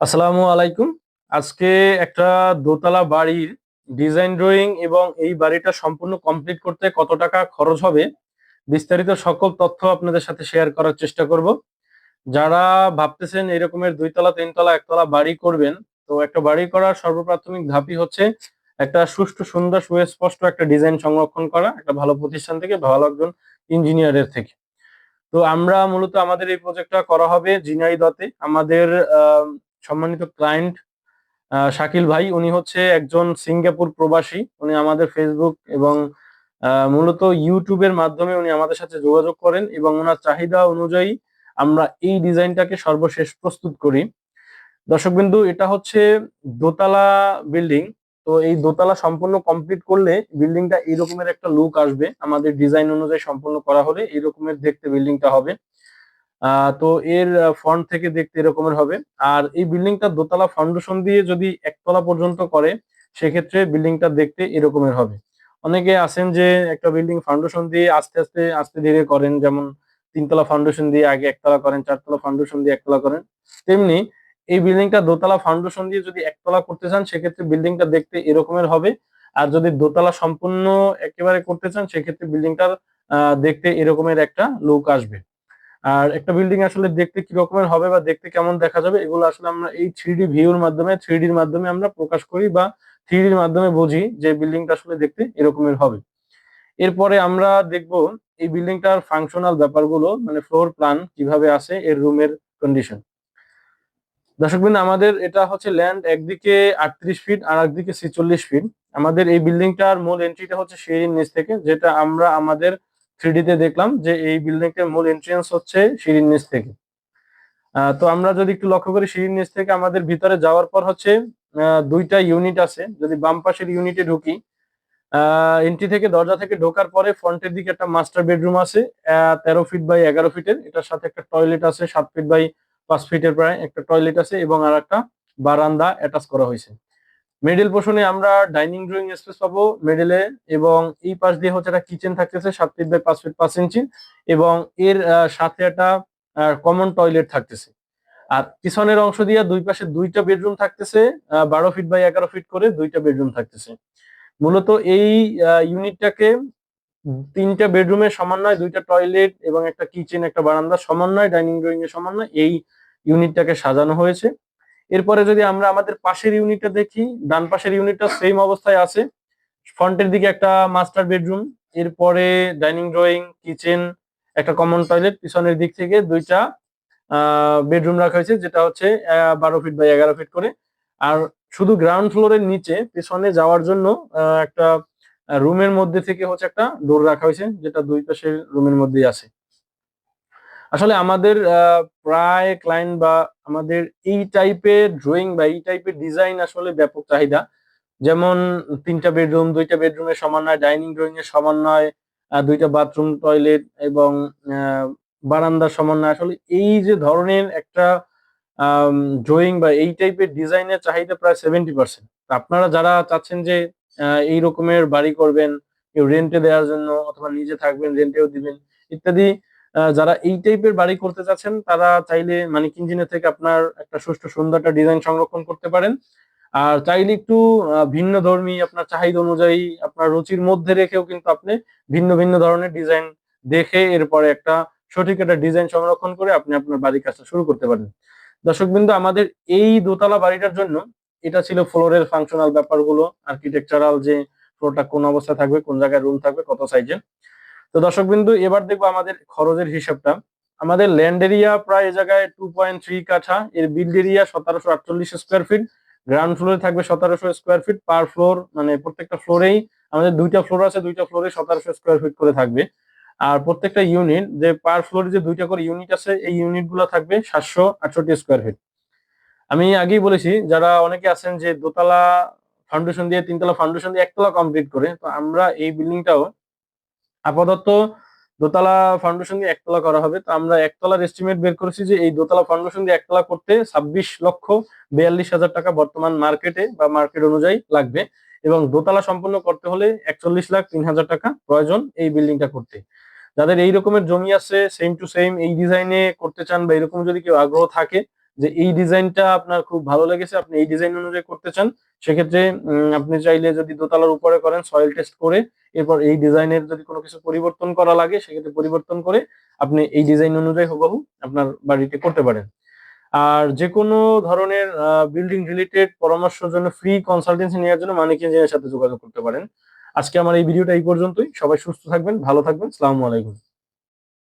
আসসালামু আলাইকুম। আজকে একটা দোতলা বাড়ির ডিজাইন ড্রয়িং এবং এই বাড়িটা সম্পূর্ণ কমপ্লিট করতে কত টাকা খরচ হবে বিস্তারিত সকল তথ্য আপনাদের সাথে শেয়ার করার চেষ্টা করব। যারা ভাবতেছেন এরকমের দুইতলা তিনতলা একতলা বাড়ি করবেন তো একটা বাড়ি করার সর্বপ্রাথমিক ধাপই হচ্ছে একটা সুষ্ঠু সুন্দর সুস্পষ্ট একটা ডিজাইন সংরক্ষণ করা একটা ভালো প্রতিষ্ঠান থেকে ভালো একজন ইঞ্জিনিয়ারের থেকে। তো আমরা মূলত আমাদের এই প্রজেক্টটা করা হবে ঝিনাইদতে আমাদের আহ, সম্মানিত ক্লায়েন্ট শাকিল ভাই, উনি হচ্ছে একজন সিঙ্গাপুর প্রবাসী। উনি আমাদের ফেসবুক এবং মূলত ইউটিউবের মাধ্যমে উনি আমাদের সাথে যোগাযোগ করেন এবং ওনার চাহিদা অনুযায়ী আমরা এই ডিজাইনটাকে সর্বশেষ প্রস্তুত করি। দর্শকবিন্দু, এটা হচ্ছে দোতলা বিল্ডিং তো এই দোতলা সম্পূর্ণ কমপ্লিট করলে বিল্ডিংটা এরকমের একটা লুক আসবে। আমাদের ডিজাইন অনুযায়ী সম্পূর্ণ করা হলে এরকমের দেখতে বিল্ডিংটা হবে। তো এর ফ্রন্ট থেকে দেখতে এরকমের হবে। আর এই বিল্ডিংটা দোতলা ফাউন্ডেশন দিয়ে যদি একতলা পর্যন্ত করে, সেক্ষেত্রে বিল্ডিংটা দেখতে এরকমের হবে। অনেকে আছেন যে একটা বিল্ডিং ফাউন্ডেশন দিয়ে আস্তে আস্তে আস্তে ধীরে করেন, যেমন তিনতলা ফাউন্ডেশন দিয়ে আগে একতলা করেন, চারতলা ফাউন্ডেশন দিয়ে একতলা করেন। তেমনি এই বিল্ডিংটা দোতলা ফাউন্ডেশন দিয়ে যদি একতলা করতে চান, সেক্ষেত্রে বিল্ডিংটা দেখতে এরকমের হবে। আর যদি দোতলা সম্পূর্ণ একেবারে করতে চান, সেক্ষেত্রে বিল্ডিংটার দেখতে এরকমের একটা লুক আসবে। আর একটা বিল্ডিং আসলে দেখতে কি রকমের হবে বা দেখতে কেমন দেখা যাবে, এগুলো আসলে আমরা এই থ্রি ভিউর মাধ্যমে থ্রি মাধ্যমে আমরা প্রকাশ করি বা থ্রি মাধ্যমে বুঝি যে বিল্ডিংটা আসলে দেখতে এরকমের হবে। এরপরে আমরা দেখব এই বিল্ডিংটার ফাংশনাল ব্যাপারগুলো মানে ফ্লোর প্ল্যান কীভাবে আছে এর রুমের কন্ডিশন দর্শকবৃন্দ আমাদের এটা হচ্ছে ল্যান্ড একদিকে আটত্রিশ ফিট আর একদিকে ছেচল্লিশ ফিট আমাদের এই বিল্ডিংটার মূল এন্ট্রিটা হচ্ছে সিঁড়ির নিচ থেকে, যেটা আমরা আমাদের থ্রি তে দেখলাম যে এই বিল্ডিংটার মূল এন্ট্রেন্স হচ্ছে সিঁড়ির নিচ থেকে। তো আমরা যদি একটু লক্ষ্য করি সিঁড়ির নিচ থেকে আমাদের ভিতরে যাওয়ার পর হচ্ছে দুইটা ইউনিট আছে। যদি বাম পাশের ইউনিটে ঢুকি এন্ট্রি থেকে দরজা থেকে ঢোকার পরে ফ্রন্টের দিকে একটা মাস্টার বেডরুম আছে তেরো ফিট বাই এগারো ফিটের এটার সাথে একটা টয়লেট আছে, সাত ফিট বাই পাঁচ ফিটের প্রায় একটা টয়লেট আছে এবং আর একটা বারান্দা অ্যাটাচ করা হয়েছে। মিডল পোর্শনে আমরা ডাইনিং ড্রয়িং স্পেস পাবো মিডলে এবং এই পাশ দিয়ে হচ্ছে একটা কিচেন থাকতেছে, সাত ফিট বাই পাঁচ ফিট পাঁচ ইঞ্চি এবং এর সাথে একটা কমন টয়লেট থাকতেছে। আর পিছনের অংশ দিয়ে দুই পাশে দুইটা বেডরুম থাকতেছে বারো ফিট বাই এগারো ফিট করে দুইটা বেডরুম থাকতেছে। মূলত এই ইউনিটটাকে তিনটা বেডরুমের সমন্বয়, দুইটা টয়লেট এবং একটা কিচেন একটা বারান্দা সমন্বয় ডাইনিং ড্রয়িং এর সমন্বয়, এই ইউনিটটাকে সাজানো হয়েছে। এরপরে যদি আমরা আমাদের পাশের ইউনিটটা দেখি, ডান পাশের ইউনিটটা সেম অবস্থায় আছে। ফ্রন্টের দিকে একটা মাস্টার বেডরুম এরপরে ডাইনিং ড্রয়িং কিচেন একটা কমন টয়লেট পিছনের দিক থেকে দুইটা বেডরুম রাখা হয়েছে, যেটা হচ্ছে বারো ফিট বা এগারো ফিট করে। আর শুধু গ্রাউন্ড ফ্লোরের নিচে, পেছনে যাওয়ার জন্য একটা রুমের মধ্যে থেকে হচ্ছে একটা ডোর রাখা হয়েছে, যেটা দুই পাশের রুমের মধ্যেই আছে। আসলে আমাদের প্রায় ক্লায়েন্ট বা আমাদের এই টাইপের ড্রয়িং বা এই টাইপের ডিজাইন আসলে ব্যাপক চাহিদা। যেমন তিনটা বেডরুম দুইটা বেডরুমের সমন্বয় ডাইনিং ড্রয়িং এর সমন্বয় দুইটা বাথরুম টয়লেট এবং বারান্দার সমন্বয় আসলে এই যে ধরনের একটা ড্রয়িং বা এই টাইপের ডিজাইনের চাহিদা প্রায় সেভেন্টি পার্সেন্ট আপনারা যারা চাচ্ছেন যে এই রকমের বাড়ি করবেন, কেউ রেন্টে দেওয়ার জন্য অথবা নিজে থাকবেন রেন্টেও দিবেন, ইত্যাদি যারা এই টাইপের বাড়ি করতে চাচ্ছেন, তারা চাইলে মানে ইঞ্জিনের থেকে আপনার একটা সুষ্ঠু সুন্দর একটা ডিজাইন সংরক্ষণ করতে পারেন। আর চাইলে একটু ভিন্ন ধর্মী আপনার চাহিদা অনুযায়ী আপনার রুচির মধ্যে রেখেও কিন্তু আপনি ভিন্ন ভিন্ন ধরনের ডিজাইন দেখে এরপরে একটা সঠিক একটা ডিজাইন সংরক্ষণ করে আপনি আপনার বাড়ির কাজটা শুরু করতে পারেন। দর্শকবৃন্দ, আমাদের এই দোতলা বাড়িটার জন্য এটা ছিল ফ্লোরের ফাংশনাল ব্যাপারগুলো আর্কিটেকচারাল যে ফ্লোরটা কোন অবস্থায় থাকবে, কোন জায়গায় রুম থাকবে, কত সাইজের তো দর্শকবিন্দু, এবার দেখব আমাদের খরচের হিসাবটা। আমাদের ল্যান্ড এরিয়া প্রায় এ জায়গায় টু পয়েন্ট থ্রি কাঠা, এর বিল্ড এরিয়া সতেরোশো আটচল্লিশ স্কোয়ার ফিট গ্রাউন্ড ফ্লোরে থাকবে সতেরোশো স্কোয়ার ফিট পার ফ্লোর মানে প্রত্যেকটা ফ্লোরেই আমাদের দুইটা ফ্লোর আছে, দুইটা ফ্লোরে সতেরোশো স্কোয়ার ফিট করে থাকবে। আর প্রত্যেকটা ইউনিট যে পার ফ্লোরে যে দুইটা করে ইউনিট আছে, এই ইউনিটগুলো থাকবে সাতশো আটষট্টি স্কোয়ার ফিট আমি আগেই বলেছি, যারা অনেকে আছেন যে দোতলা ফাউন্ডেশন দিয়ে, তিনতলা ফাউন্ডেশন দিয়ে একতলা কমপ্লিট করে, তো আমরা এই বিল্ডিংটাও আপাতত দোতলা ফাউন্ডেশন দিয়ে একতলা করা হবে। তো আমরা একতলার এস্টিমেট বের করেছি যে এই দোতলা ফাউন্ডেশন দিয়ে একতলা করতে ছাব্বিশ লক্ষ বিয়াল্লিশ হাজার টাকা বর্তমান মার্কেটে বা মার্কেট অনুযায়ী লাগবে। এবং দোতলা সম্পন্ন করতে হলে একচল্লিশ লাখ তিন হাজার টাকা প্রয়োজন এই বিল্ডিংটা করতে। যাদের এই রকমের জমি আছে সেম টু সেম এই ডিজাইনে করতে চান বা এরকম যদি কেউ আগ্রহ থাকে যে এই ডিজাইনটা আপনার খুব ভালো লেগেছে, আপনি এই ডিজাইন অনুযায়ী করতে চান, সেক্ষেত্রে আপনি চাইলে যদি দোতলার উপরে করেন সয়েল টেস্ট করে এরপর এই ডিজাইনের যদি কোনো কিছু পরিবর্তন করা লাগে, সেক্ষেত্রে পরিবর্তন করে আপনি এই ডিজাইন অনুযায়ী হুবাহু আপনার বাড়িতে করতে পারেন। আর যে কোনো ধরনের বিল্ডিং রিলেটেড পরামর্শ জন্য ফ্রি কনসালটেন্সি নেওয়ার জন্য মানিক ইঞ্জিনিয়ারের সাথে যোগাযোগ করতে পারেন। আজকে আমার এই ভিডিওটা এই পর্যন্তই। সবাই সুস্থ থাকবেন, ভালো থাকবেন। সালামু আলাইকুম।